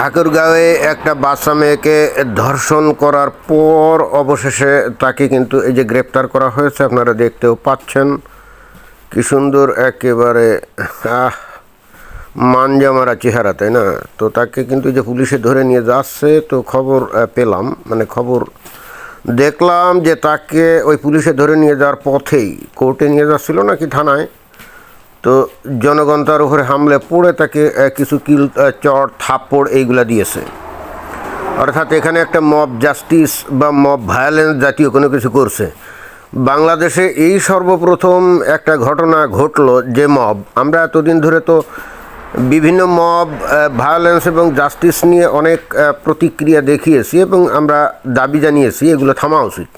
ঠাকুরগাঁওয়ে একটা বাচ্চা মেয়েকে ধর্ষণ করার পর অবশেষে তাকে কিন্তু এই যে গ্রেপ্তার করা হয়েছে আপনারা দেখতেও পাচ্ছেন। কি সুন্দর একেবারে আহ, মানজামারা চেহারা তাই না? তো তাকে কিন্তু যে পুলিশে ধরে নিয়ে যাচ্ছে তো খবর পেলাম। মানে খবর দেখলাম যে তাকে ওই পুলিশে ধরে নিয়ে যাওয়ার পথেই কোর্টে নিয়ে যাচ্ছিল নাকি থানায়। তো জনগণ তার উপরে হামলে পড়ে তাকে কিছু কিল চট থাপ্পড় এইগুলা দিয়েছে। অর্থাৎ এখানে একটা মব জাস্টিস বা মব ভায়োলেন্স জাতীয় কোনো কিছু করছে। বাংলাদেশে এই সর্বপ্রথম একটা ঘটনা ঘটলো যে মব। আমরা এতদিন ধরে তো বিভিন্ন মব ভায়োলেন্স এবং জাস্টিস নিয়ে অনেক প্রতিক্রিয়া দেখিয়েছি এবং আমরা দাবি জানিয়েছি, এগুলো থামা উচিত।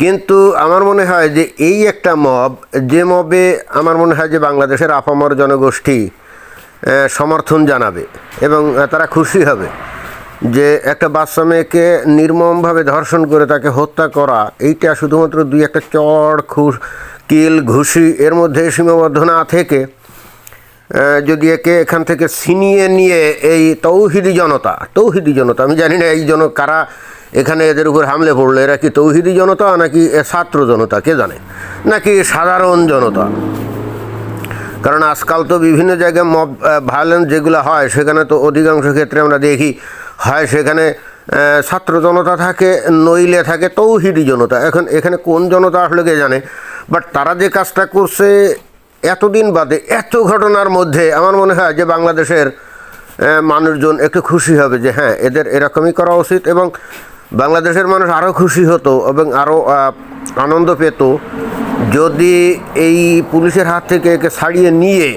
কিন্তু আমার মনে হয় যে এই একটা মব, যে মবে আমার মনে হয় যে বাংলাদেশের আপামর জনগোষ্ঠী সমর্থন জানাবে এবং তারা খুশি হবে যে একটা বাচ্চা মেয়েকে নির্মমভাবে ধর্ষণ করে তাকে হত্যা করা, এইটা শুধুমাত্র দুই একটা চড় খুশ, কিল, ঘুষি এর মধ্যে সীমাবদ্ধ না থেকে যদি একে এখান থেকে ছিনিয়ে নিয়ে এই তৌহিদি জনতা তৌহিদি জনতা, আমি জানি না এই জন কারা এখানে এদের উপর হামলে পড়ল এরা কি তৌহিদি জনতা নাকি ছাত্র জনতা, কে জানে? নাকি সাধারণ জনতা? কারণ আজকাল তো বিভিন্ন জায়গায় মব ভায়োলেন্স যেগুলো হয়, সেখানে তো অধিকাংশ ক্ষেত্রে আমরা দেখি, হয় সেখানে ছাত্র জনতা থাকে, নইলে থাকে তৌহিদি জনতা। এখন এখানে কোন জনতা আসলে কে জানে? বাট তারা যে কাজটা করছে এতদিন বাদে, এত ঘটনার মধ্যে আমার মনে হয় যে বাংলাদেশের মানুষজন একটু খুশি হবে যে হ্যাঁ এদের এরকমই করা উচিত এবং বাংলাদেশের মানুষ আরও খুশি হতো এবং আরও আনন্দ পেত। যদি এই পুলিশের হাত থেকে একে ছাড়িয়ে নিয়ে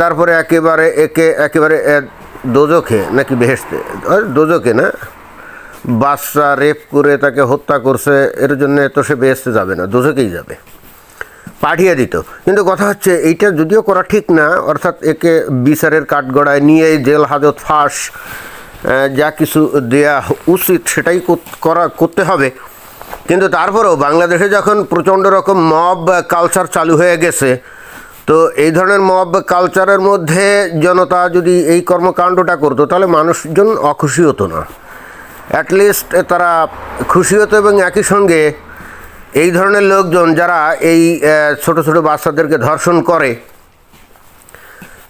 তারপরে একেবারে একে, একেবারে দোজখে নাকি বেহেসতে দোজখে না? বাচ্চা রেপ করে তাকে হত্যা করছে, এর জন্য তো সে বেহেসতে যাবে না দোজকেই যাবে। পাঠিয়ে দিত। কিন্তু কথা হচ্ছে, এইটা যদিও করা ঠিক না, অর্থাৎ একে বিচারের কাঠগড়ায় নিয়ে জেল, হাজত, ফাঁস যা কিছু দেয়া উচিত সেটাই করা করতে হবে। কিন্তু তারপরেও বাংলাদেশে যখন প্রচণ্ড রকম মব কালচার চালু হয়ে গেছে, তো এই ধরনের মব কালচারের মধ্যে জনতা যদি এই কর্মকাণ্ডটা করতো, তাহলে মানুষজন অখুশি হতো না। অ্যাটলিস্ট তারা খুশি হতো এবং একই সঙ্গে এই ধরনের লোকজন যারা এই ছোট ছোট বাচ্চাদেরকে ধর্ষণ করে,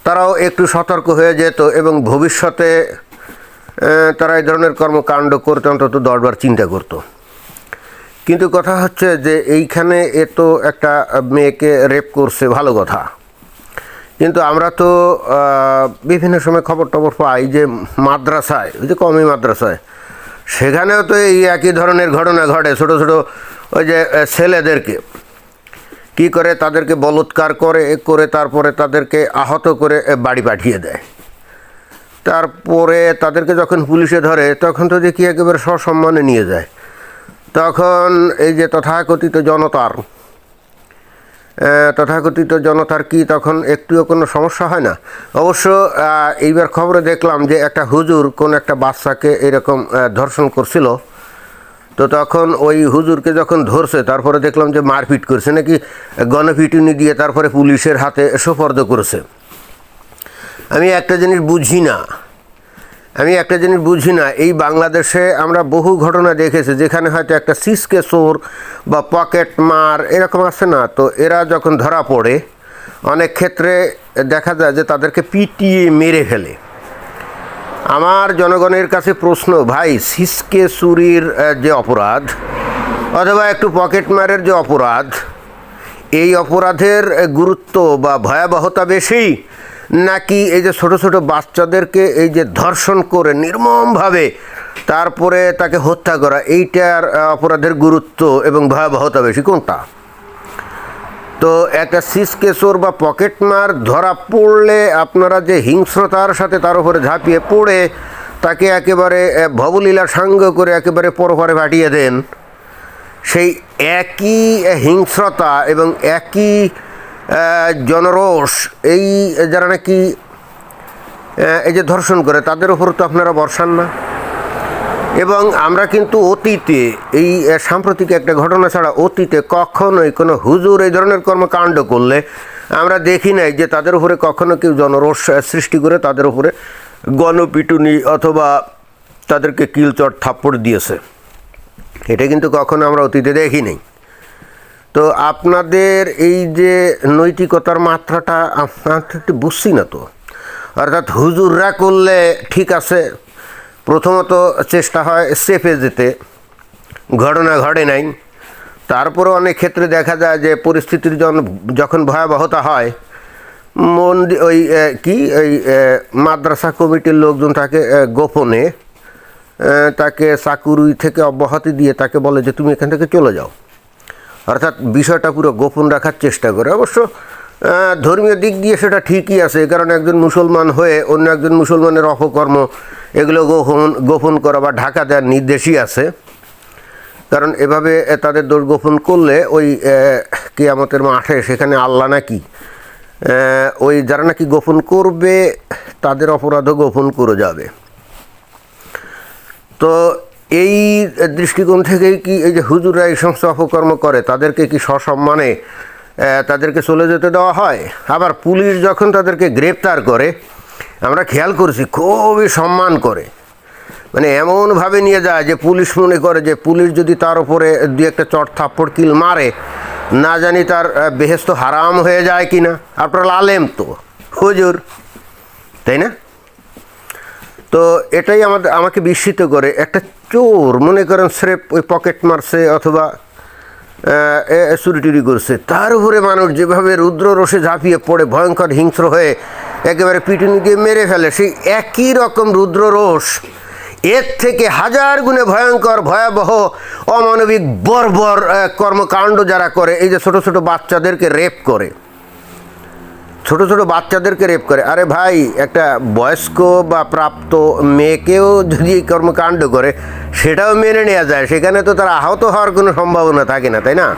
তারাও একটু সতর্ক হয়ে যেত এবং ভবিষ্যতে তারা এই ধরনের কর্মকাণ্ড করতে, অন্তত দশবার চিন্তা করতো। কিন্তু কথা হচ্ছে যে এইখানে এ তো একটা মেয়েকে রেপ করছে, ভালো কথা। কিন্তু আমরা তো বিভিন্ন সময় খবর টবর পাই যে মাদ্রাসায়, ওই যে কমি মাদ্রাসায়, সেখানেও তো এই একই ধরনের ঘটনা ঘটে, ছোট ছোট ওই যে ছেলেদেরকে। কি করে তাদেরকে বলৎকার করে করে তারপরে তাদেরকে আহত করে বাড়ি পাঠিয়ে দেয়। তারপরে তাদেরকে যখন পুলিশে ধরে, তখন তো দেখি একেবারে সসম্মানে নিয়ে যায়। তখন এই যে তথাকথিত জনতার তথাকথিত জনতার কি তখন একটুও কোনো সমস্যা হয় না? অবশ্য এইবার খবরে দেখলাম যে একটা হুজুর কোন একটা বাচ্চাকে এরকম ধর্ষণ করছিল। তো তখন ওই হুজুরকে যখন ধরছে, তারপরে দেখলাম যে মারপিট করছে, নাকি গণপিটুনি দিয়ে তারপরে পুলিশের হাতে সোপর্দ করেছে। আমি একটা জিনিস বুঝি না। আমি একটা জিনিস বুঝি না, এই বাংলাদেশে আমরা বহু ঘটনা দেখেছি, যেখানে হয়তো একটা সিসকে চোর বা পকেট মার এরকম আছে না, তো এরা যখন ধরা পড়ে, অনেক ক্ষেত্রে দেখা যায় যে তাদেরকে পিটিয়ে মেরে ফেলে। আমার জনগণের কাছে প্রশ্ন, ভাই, সিসকে চুরির যে অপরাধ, অথবা একটু পকেট মারের যে অপরাধ, এই অপরাধের গুরুত্ব বা ভয়াবহতা বেশি? নাকি এই যে ছোট ছোট বাচ্চাদেরকে এই যে ধর্ষণ করে নির্মমভাবে তারপরে তাকে হত্যা করা, এইটার অপরাধের গুরুত্ব এবং ভয়াবহতা বেশি কোনটা? তো একটা সিসকেসোর বা পকেটমার ধরা পড়লে আপনারা যে হিংস্রতার সাথে তার উপরে ঝাঁপিয়ে পড়ে, তাকে একেবারে ভবলীলা সাঙ্গ করে একেবারে পরপরে পাঠিয়ে দেন, সেই একই হিংস্রতা এবং একই জনরোষ, এই যারা নাকি এই যে ধর্ষণ করে, তাদের উপর তো আপনারা বর্ষান না। এবং আমরা কিন্তু অতীতে এই সাম্প্রতিক একটা ঘটনা ছাড়া অতীতে কখনোই কোনো হুজুর এই ধরনের কর্মকাণ্ড করলে আমরা দেখি নাই যে তাদের উপরে কখনো কেউ জনরোষ সৃষ্টি করে তাদের উপরে গণপিটুনি অথবা তাদেরকে কিলচট থাপ্পড় দিয়েছে। এটা কিন্তু কখনো আমরা অতীতে দেখিনি তো আপনাদের এই যে নৈতিকতার মাত্রাটা তো একটু বুঝছি না তো। অর্থাৎ হুজুররা করলে ঠিক আছে, প্রথমত চেষ্টা হয় সেফে যেতে, ঘটনা ঘটে নাই। তারপরে অনেক ক্ষেত্রে দেখা যায় যে পরিস্থিতির যখন ভয়াবহতা হয় মন্দির ওই কি, ওই মাদ্রাসা কমিটির লোকজন তাকে গোপনে তাকে চাকুরি থেকে অব্যাহতি দিয়ে তাকে বলে যে, তুমি এখান থেকে চলে যাও। অর্থাৎ বিষয়টা পুরো গোপন রাখার চেষ্টা করে। অবশ্য ধর্মীয় দিক দিয়ে সেটা ঠিকই আছে কারণ একজন মুসলমান হয়ে অন্য একজন মুসলমানের অপকর্ম এগুলো গোপন গোপন করা বা ঢাকা দেওয়ার নির্দেশই আছে। কারণ এভাবে তাদের দোষ গোপন করলে ওই কিয়ামতের মাঠে সেখানে আল্লাহ নাকি ওই যারা নাকি গোপন করবে, তাদের অপরাধও গোপন করে যাবে। তো এই দৃষ্টিকোণ থেকেই কি এই যে হুজুরা এই সমস্ত অপকর্ম করে, তাদেরকে কি সসম্মানে তাদেরকে চলে যেতে দেওয়া হয়? আবার পুলিশ যখন তাদেরকে গ্রেপ্তার করে, আমরা খেয়াল করেছি খুবই সম্মান করে। মানে এমনভাবে নিয়ে যায় যে পুলিশ মনে করে যে পুলিশ যদি তার উপরে দু একটা চট থাপ্পড় কিল মারে, না জানি তার বেহেস্ত হারাম হয়ে যায় কি না আপনার আলেম তো, হুজুর, তাই না? তো এটাই আমাদের, আমাকে বিস্মিত করে। একটা চোর, মনে করেন স্রেপ ওই পকেট মারছে অথবা চুরি টুরি করছে। তার উপরে মানুষ যেভাবে রুদ্র রসে ঝাঁপিয়ে পড়ে, ভয়ঙ্কর হিংস্র হয়ে একেবারে পিটুনি দিয়ে মেরে ফেলে, সেই একই রকম রুদ্র রোষ এর থেকে হাজার গুণে ভয়ঙ্কর, ভয়াবহ, অমানবিক, বর্বর কর্মকাণ্ড যারা করে, এই যে ছোট ছোট বাচ্চাদেরকে রেপ করে। ছোট ছোট বাচ্চাদেরকে রেপ করে। আরে ভাই, একটা বয়স্ক বা প্রাপ্ত মেয়েকেও যদি কর্মকাণ্ড করে, সেটাও মেনে নেওয়া যায়। সেখানে তো তার আহত হওয়ার কোনো সম্ভাবনা থাকে না, তাই না?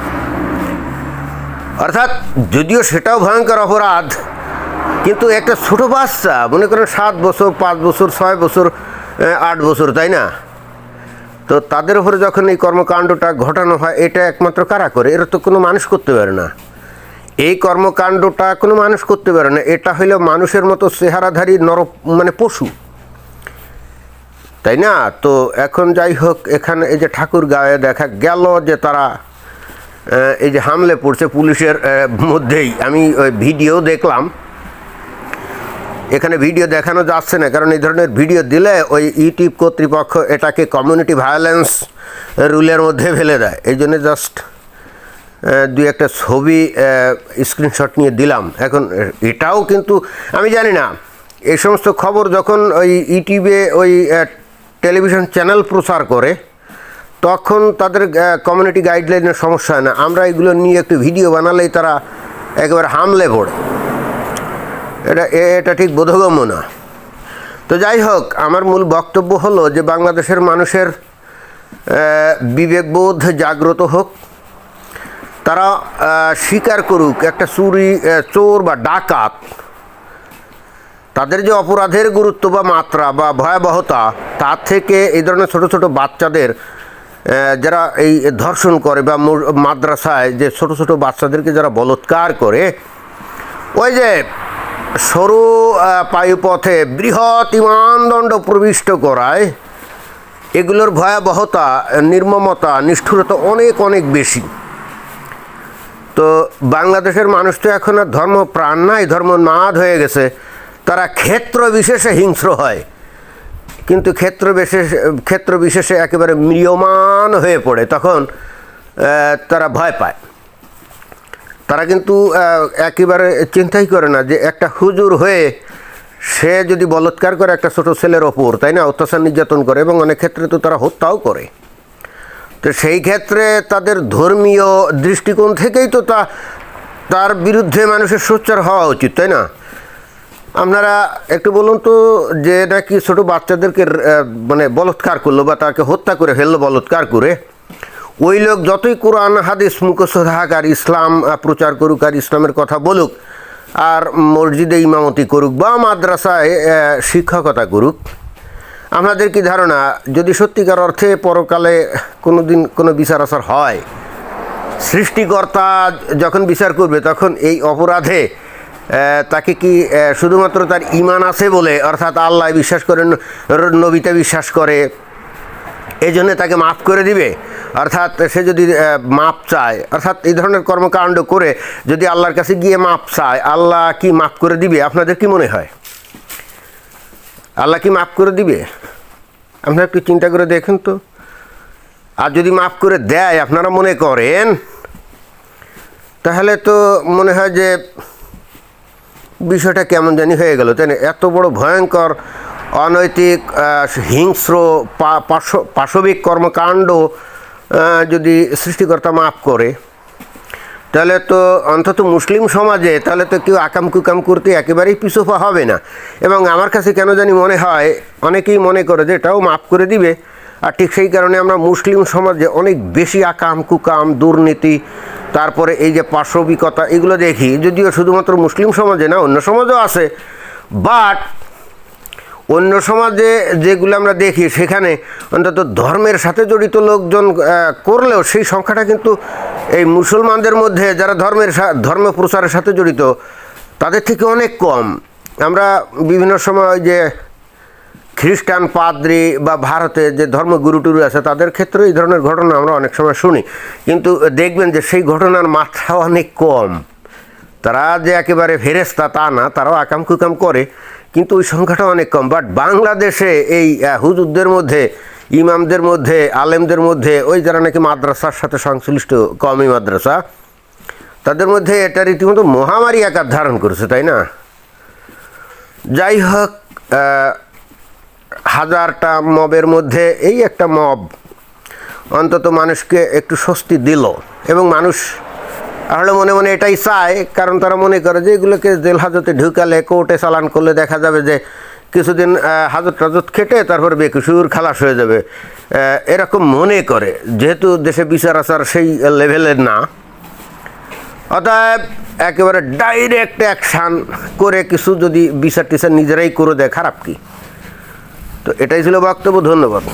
অর্থাৎ যদিও সেটাও ভয়ঙ্কর অপরাধ, কিন্তু একটা ছোট বাচ্চা, মনে করেন সাত বছর, পাঁচ বছর, ছয় বছর আট বছর, তাই না? তো তাদের উপরে যখন এই কর্মকাণ্ডটা ঘটানো হয়, এটা একমাত্র কারা করে? এরা তো কোনো মানুষ করতে পারে না। এই কর্মকাণ্ডটা কোনো মানুষ করতে পারে না। এটা হইল মানুষের মতো চেহারাধারী নর মানে পশু। তাই না? তো এখন যাই হোক, এখানে এই যে ঠাকুর গায়ে দেখা গেল যে তারা এই যে হামলে পড়ছে পুলিশের মধ্যেই। আমি ওই ভিডিও দেখলাম। এখানে ভিডিও দেখানো যাচ্ছে না, কারণ এই ধরনের ভিডিও দিলে ওই ইউটিউব কর্তৃপক্ষ এটাকে কমিউনিটি ভায়োলেন্স রুলের মধ্যে ফেলে দেয়। এই জন্য জাস্ট দুই একটা ছবি স্ক্রিনশট নিয়ে দিলাম। এখন এটাও কিন্তু, আমি জানি না, এই সমস্ত খবর যখন ওই ইউটিউবে ওই টেলিভিশন চ্যানেল প্রচার করে, তখন তাদের কমিউনিটি গাইডলাইনের সমস্যা হয় না। আমরা এগুলো নিয়ে একটু ভিডিও বানালেই তারা একেবারে হামলে পড়ে। এটা এটা ঠিক বোধগম্য না। তো যাই হোক, আমার মূল বক্তব্য হলো যে বাংলাদেশের মানুষের বিবেকবোধ জাগ্রত হোক তারা স্বীকার করুক, একটা চুরি চোর বা ডাকাত, তাদের যে অপরাধের গুরুত্ব বা মাত্রা বা ভয়াবহতা, তার থেকে এই ধরনের ছোট ছোট বাচ্চাদের যারা এই ধর্ষণ করে বা মাদ্রাসায় যে ছোট ছোট বাচ্চাদেরকে যারা বলৎকার করে, ওই যে সরু পায়ুপথে বৃহৎ ইমানদণ্ড প্রবিষ্ট করায়, এগুলোর ভয়াবহতা, নির্মমতা, নিষ্ঠুরতা অনেক অনেক বেশি। তো বাংলাদেশের মানুষ তো এখন আর ধর্ম প্রাণ নাই, ধর্ম নাদ হয়ে গেছে। তারা ক্ষেত্র বিশেষে হিংস্র হয়। কিন্তু ক্ষেত্র বিশেষ, ক্ষেত্র বিশেষে একেবারে ম্রিয়মান হয়ে পড়ে। তখন তারা ভয় পায়। তারা কিন্তু একেবারে চিন্তাই করে না যে একটা হুজুর হয়ে সে যদি বলৎকার করে একটা ছোট ছেলের ওপর, তাই না? অত্যাচার নির্যাতন করে এবং অনেক ক্ষেত্রে তো তারা হত্যাও করে। তো সেই ক্ষেত্রে তাদের ধর্মীয় দৃষ্টিকোণ থেকেই তো তা, তার বিরুদ্ধে মানুষের সোচ্চার হওয়া উচিত, তাই না? আপনারা একটু বলুন তো যে নাকি ছোট বাচ্চাদেরকে মানে বলৎকার করল বা তাকে হত্যা করে ফেলল বলৎকার করে, ওই লোক যতই কোরআন, হাদিস, মুখস্থ আর ইসলাম প্রচার করুক আর ইসলামের কথা বলুক, আর মসজিদে ইমামতি করুক বা মাদ্রাসায় শিক্ষকতা করুক আপনাদের কি ধারণা, যদি সত্যিকার অর্থে পরকালে কোনো দিন কোনো বিচার আচার হয়, সৃষ্টিকর্তা যখন বিচার করবে, তখন এই অপরাধে তাকে কি শুধুমাত্র তার ইমান আছে বলে, অর্থাৎ আল্লাহ বিশ্বাস করে ন- র- নবীতে বিশ্বাস করে এই জন্যে তাকে মাফ করে দিবে? অর্থাৎ সে যদি মাপ চায়, অর্থাৎ এই ধরনের কর্মকাণ্ড করে যদি আল্লাহর কাছে গিয়ে মাপ চায়, আল্লাহ কি মাফ করে দিবে? আপনাদের কি মনে হয়? আল্লাহ কি মাফ করে দিবে? আপনারা একটু চিন্তা করে দেখেন তো। আর যদি মাফ করে দেয়, আপনারা মনে করেন? তাহলে তো মনে হয় যে বিষয়টা কেমন জানি হয়ে গেল, তাই না? এত বড় ভয়ঙ্কর, অনৈতিক হিংস্র পাশবিক কর্মকাণ্ড যদি সৃষ্টিকর্তা মাফ করে তাহলে তো অন্তত মুসলিম সমাজে তাহলে তো কেউ আকাম কুকাম করতে একেবারেই পিছুপা হবে না। এবং আমার কাছে কেন জানি মনে হয়, অনেকেই মনে করে যে এটাও মাফ করে দিবে। আর ঠিক সেই কারণে আমরা মুসলিম সমাজে অনেক বেশি আকাম কুকাম, দুর্নীতি, তারপরে এই যে পাশবিকতা, এগুলো দেখি। যদিও শুধুমাত্র মুসলিম সমাজে না, অন্য সমাজও আছে। বাট অন্য সমাজে যেগুলো আমরা দেখি, সেখানে অন্তত ধর্মের সাথে জড়িত লোকজন করলেও সেই সংখ্যাটা কিন্তু এই মুসলমানদের মধ্যে যারা ধর্মের ধর্ম প্রচারের সাথে জড়িত, তাদের থেকে অনেক কম। আমরা বিভিন্ন সময় যে খ্রিস্টান পাদ্রি বা ভারতে যে ধর্মগুরু টুরু আছে, তাদের ক্ষেত্রে এই ধরনের ঘটনা আমরা অনেক সময় শুনি। কিন্তু দেখবেন যে সেই ঘটনার মাত্রা অনেক কম। তারা যে একেবারে ফেরেস্তা তা না, তারাও আকাম কুকাম করে। কিন্তু ওই সংখ্যাটা অনেক কম বাট বাংলাদেশে এই হুজুরদের মধ্যে, ইমামদের মধ্যে, আলেমদের মধ্যে, ওই যারা নাকি মাদ্রাসার সাথে সংশ্লিষ্ট কমই মাদ্রাসা, তাদের মধ্যে এটা রীতিমতো মহামারী আকার ধারণ করেছে, তাই না? যাই হোক হাজারটা মবের মধ্যে এই একটা মব অন্তত মানুষকে একটু স্বস্তি দিল এবং মানুষ আসলে মনে মনে এটাই চায়, কারণ তারা মনে করে যে এগুলোকে জেল হাজতে ঢুকালে, কোর্টে চালান করলে দেখা যাবে যে কিছুদিন হাজত টাজত খেটে তারপর বেকুসুর খালাস হয়ে যাবে। এরকম মনে করে, যেহেতু দেশে বিচার আচার সেই লেভেলের না। অতএব একেবারে ডাইরেক্ট অ্যাকশান করে কিছু যদি বিচার টিচার নিজেরাই করে দেয়, খারাপ কি? তো এটাই ছিল বক্তব্য, ধন্যবাদ।